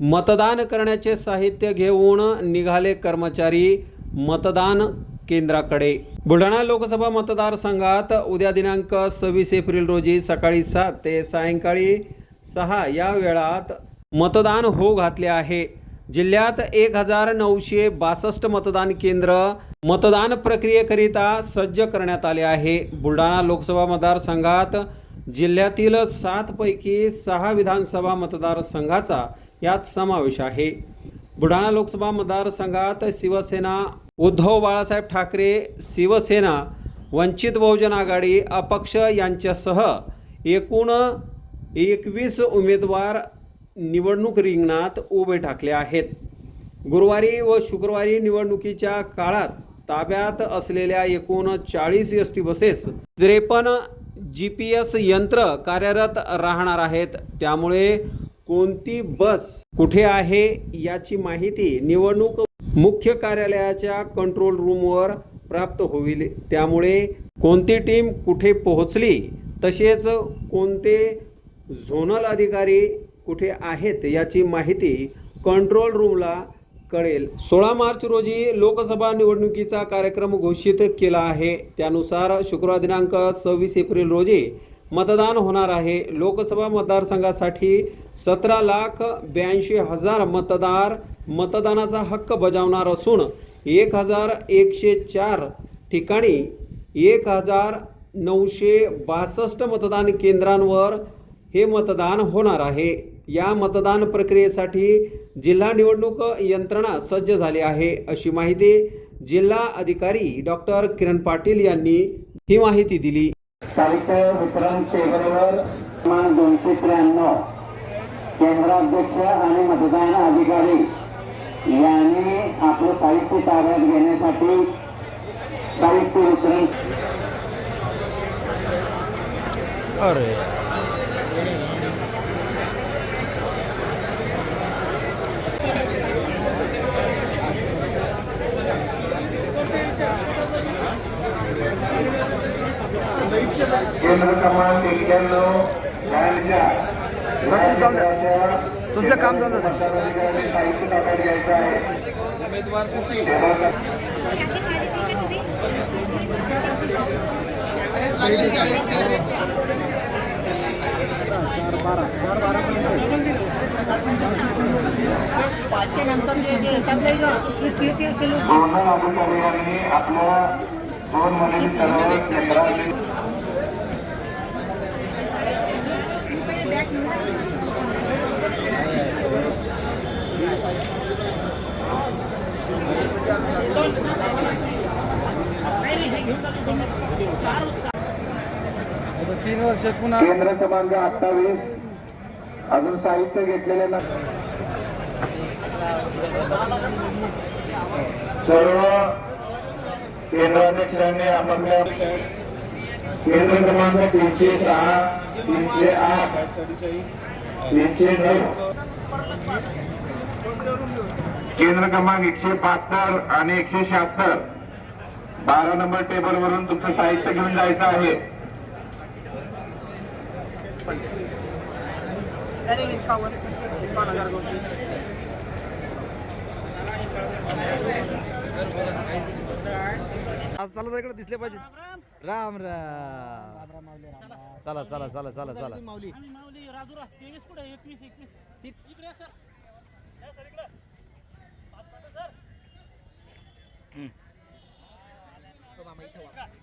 मतदान करण्याचे साहित्य घेऊन निघाले कर्मचारी मतदान केंद्राकडे. बुलढाणा लोकसभा मतदारसंघात उद्या दिनांक सव्वीस एप्रिल रोजी सकाळी सात ते सायंकाळी सहा या वेळात मतदान हो घातले आहे. जिल्ह्यात एक हजार नऊशे बासष्ट मतदान केंद्र मतदान प्रक्रियेकरिता सज्ज करण्यात आले आहे. बुलढाणा लोकसभा मतदारसंघात जिल्ह्यातील सातपैकी सहा विधानसभा मतदारसंघाचा यात समावेश आहे. बुलढाणा लोकसभा मतदारसंघात शिवसेना उद्धव बाळासाहेब ठाकरे शिवसेना वंचित बहुजन आघाडी अपक्ष यांच्यासह एकूण एकवीस उमेदवार निवडणूक रिंगणात उभे ठाकले आहेत. गुरुवारी व शुक्रवारी निवडणुकीच्या काळात ताब्यात असलेल्या एकूण चाळीस एस टी बसेस त्रेपन्न जी पी एस यंत्र कार्यरत राहणार आहेत. त्यामुळे कोणती बस कुठे आहे याची माहिती निवडणूक मुख्य कार्यालयाच्या कंट्रोल रूमवर प्राप्त होईल. त्यामुळे कोणती टीम कुठे पोहोचली तसेच कोणते झोनल अधिकारी कुठे आहेत याची माहिती कंट्रोल रूमला कळेल. सोळा मार्च रोजी लोकसभा निवडणुकीचा कार्यक्रम घोषित केला आहे. त्यानुसार शुक्रवार दिनांक सव्वीस एप्रिल रोजी मतदान होणार आहे. लोकसभा मतदारसंघासाठी सतरा लाख ब्याऐंशी हजार मतदार मतदानाचा हक्क बजावणार असून एक हजार एकशे चार ठिकाणी एक हजार नऊशे बासष्ट मतदान केंद्रांवर हे मतदान होणार आहे. या मतदान प्रक्रियेसाठी जिल्हा निवडणूक यंत्रणा सज्ज झाली आहे. अशी माहिती जिल्हा अधिकारी डॉक्टर किरण पाटील यांनी ही माहिती दिली. साहित्य वितरण टेबलवर क्रमांक दोनशे त्र्याण्णव. केंद्राध्यक्ष आणि मतदान अधिकारी यांनी आपलं साहित्य ताब्यात घेण्यासाठी साहित्य वितरण केंद्र क्रमांक एक्क्याण्णव तुमचं काम झालं सर. साहित्य ताब्यात घ्यायचं आहे दोन अधिकाऱ्यांनी आपल्या दोन तीन वर्ष पुन्हा केंद्र क्रमांक अठ्ठावीस. अजून साहित्य घेतलेले ना सर्व केंद्राध्यक्षांनी आपापल्या केंद्र क्रमांक तीनशे सहा तीनशे आठ तीनशे नऊ. केंद्र क्रमांक एकशे बहात्तर आणि एकशे शहात्तर. बारा नंबर टेबल वरून तुमचं साहित्य घेऊन जायचं आहे. आज चला इकडे दिसले पाहिजे. राम राम. चला चला चला चला चला. माऊली. राजूरा तेवीस कुठे एकवीस एकवीस इकडे या, सर या, सर इकडे पाच मिनिटं, सर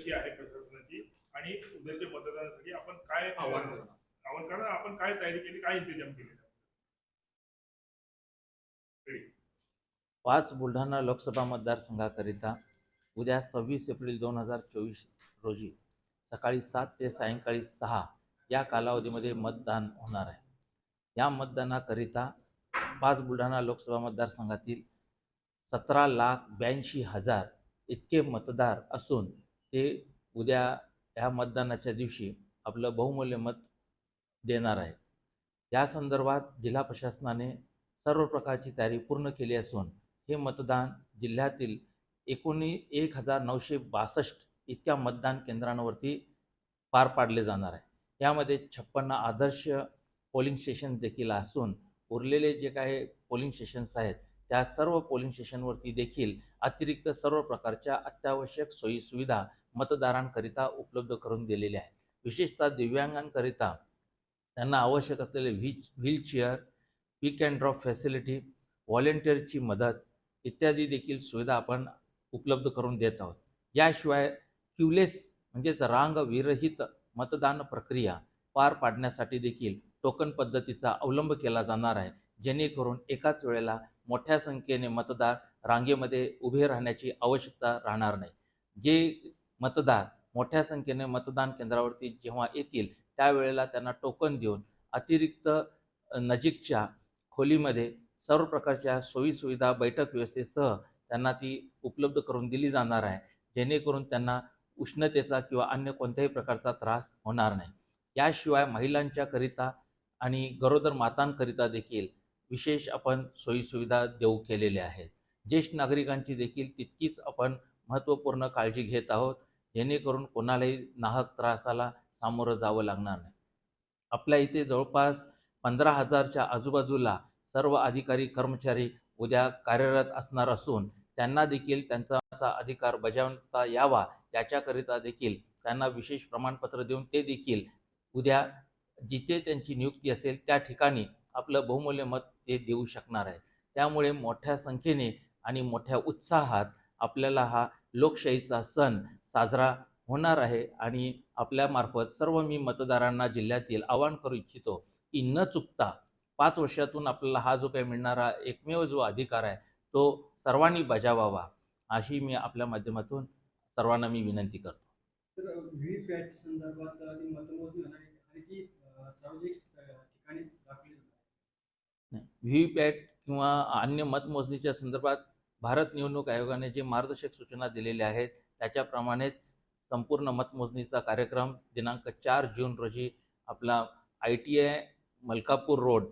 कशी आहे प्रशासनाची आणि उद्याच्या मतदानासाठी आपण काय आव्हान आव्हान करा आपण काय तयारी केली? काय इंतजाम केले? पाच बुलढाणा लोकसभा मतदारसंघाकरिता उद्या सव्वीस एप्रिल दोन हजार चोवीस रोजी सकाळी सात ते सायंकाळी सहा या कालावधीमध्ये मतदान होणार आहे. या मतदानाकरिता पाच बुलढाणा लोकसभा मतदारसंघातील सतरा लाख ब्याऐंशी हजार इतके मतदार असून ते उद्या ह्या मतदानाच्या दिवशी आपलं बहुमूल्य मत देणार आहे या संदर्भात जिल्हा प्रशासनाने सर्व प्रकारची तयारी पूर्ण केली असून हे मतदान जिल्ह्यातील एकोणी एक हजार नऊशे बासष्ट इतक्या मतदान केंद्रांवरती पार पाडले जाणार आहे. यामध्ये छप्पन्न आदर्श पोलिंग स्टेशन देखील असून उरलेले जे काही पोलिंग स्टेशन्स आहेत त्या सर्व पोलिंग स्टेशनवरती देखील अतिरिक्त सर्व प्रकारच्या अत्यावश्यक सोयी सुविधा मतदारांकरिता उपलब्ध करून दिलेल्या आहेत. विशेषतः दिव्यांगांकरिता त्यांना आवश्यक असलेले V wheelchair pick and drop facility व्हॉलेंटिअरची मदत इत्यादी देखील सुविधा आपण उपलब्ध करून देत आहोत. याशिवाय क्युलेस म्हणजेच रांग विरहित मतदान प्रक्रिया पार पाडण्यासाठी देखील टोकन पद्धतीचा अवलंब केला जाणार आहे. जेणेकरून एकाच वेळेला मोठ्या संख्येने मतदार रांगेमध्ये उभे राहण्याची आवश्यकता राहणार नाही. जे मतदार मोठ्या संख्येने मतदान केंद्रावरती जेव्हा येतील त्यावेळेला त्यांना टोकन देऊन अतिरिक्त नजीकच्या खोलीमध्ये सर्व प्रकारच्या सोयीसुविधा बैठक व्यवस्थेसह त्यांना ती उपलब्ध करून दिली जाणार आहे. जेणेकरून त्यांना उष्णतेचा किंवा अन्य कोणत्याही प्रकारचा त्रास होणार नाही. याशिवाय महिलांच्याकरिता आणि गरोदर मातांकरिता देखील विशेष आपण सोयीसुविधा देऊ केलेल्या आहेत. ज्येष्ठ नागरिकांची देखील तितकीच आपण महत्त्वपूर्ण काळजी घेत आहोत. जेणेकरून कोणालाही नाहक त्रासाला सामोरं जावं लागणार नाही. आपल्या इथे जवळपास पंधरा हजारच्या आजूबाजूला सर्व अधिकारी कर्मचारी उद्या कार्यरत असणार असून त्यांना देखील त्यांचा अधिकार बजावता यावा याच्याकरिता देखील त्यांना विशेष प्रमाणपत्र देऊन ते देखील उद्या जिथे त्यांची नियुक्ती असेल त्या ठिकाणी आपलं बहुमूल्य मत ते देऊ शकणार आहे त्यामुळे मोठ्या संख्येने आणि मोठ्या उत्साहात आपल्याला हा लोकशाहीचा सण साजरा होणार आहे आणि आपल्यामार्फत सर्व मी मतदारांना जिल्ह्यातील आवाहन करू इच्छितो की न चुकता पाच वर्षातून आपल्याला हा जो काही मिळणारा एकमेव जो अधिकार आहे तो सर्वांनी बजावावा अशी मी आपल्या माध्यमातून सर्वांना मी विनंती करतो. संदर्भात व्ही पॅट किंवा अन्य मतमोजणीच्या संदर्भात भारत निवडणूक आयोगाने जे मार्गदर्शक सूचना दिलेल्या आहेत त्याच्याप्रमाणेच संपूर्ण मतमोजणीचा कार्यक्रम दिनांक चार जून रोजी आपला I T I Malkapur road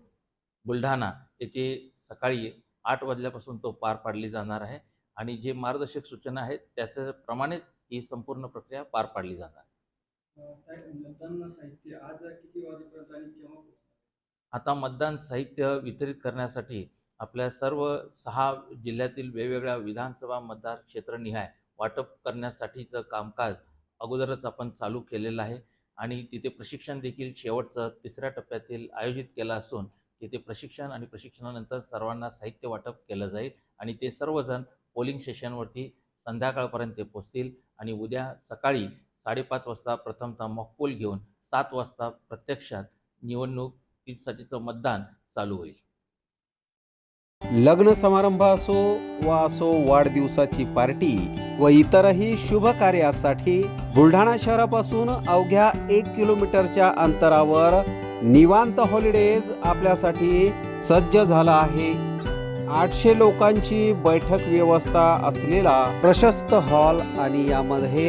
Buldhana येथे सकाळी आठ वाजल्यापासून तो पार पाडली जाणार आहे आणि जे मार्गदर्शक सूचना आहेत त्याच्याप्रमाणेच ही संपूर्ण प्रक्रिया पार पाडली जाणार आहे. आता मतदान साहित्य वितरित करण्यासाठी आपल्या सर्व सहा जिल्ह्यातील वेगवेगळ्या विधानसभा मतदार क्षेत्रनिहाय वाटप करण्यासाठीचं कामकाज अगोदरच आपण चालू केलेलं आहे. आणि तिथे प्रशिक्षण देखील शेवटचं तिसऱ्या टप्प्यातील आयोजित केलं असून तिथे प्रशिक्षण आणि प्रशिक्षणानंतर सर्वांना साहित्य वाटप केलं जाईल आणि ते सर्वजण पोलिंग स्टेशनवरती संध्याकाळपर्यंत ते पोचतील आणि उद्या सकाळी साडेपाच वाजता प्रथमतः मॉकपोल घेऊन सात वाजता प्रत्यक्षात निवडणूक निवडणुकीसाठीचं मतदान चालू होईल. लग्न समारंभ असो वा असो वाढदिवसाची पार्टी व इतरही शुभ कार्यासाठी बुलढाणा शहरापासून अवघ्या एक किलोमीटरच्या अंतरावर निवांत हॉलिडेज आपल्यासाठी सज्ज झाला आहे. आठशे लोकांची बैठक व्यवस्था असलेला प्रशस्त हॉल आणि यामध्ये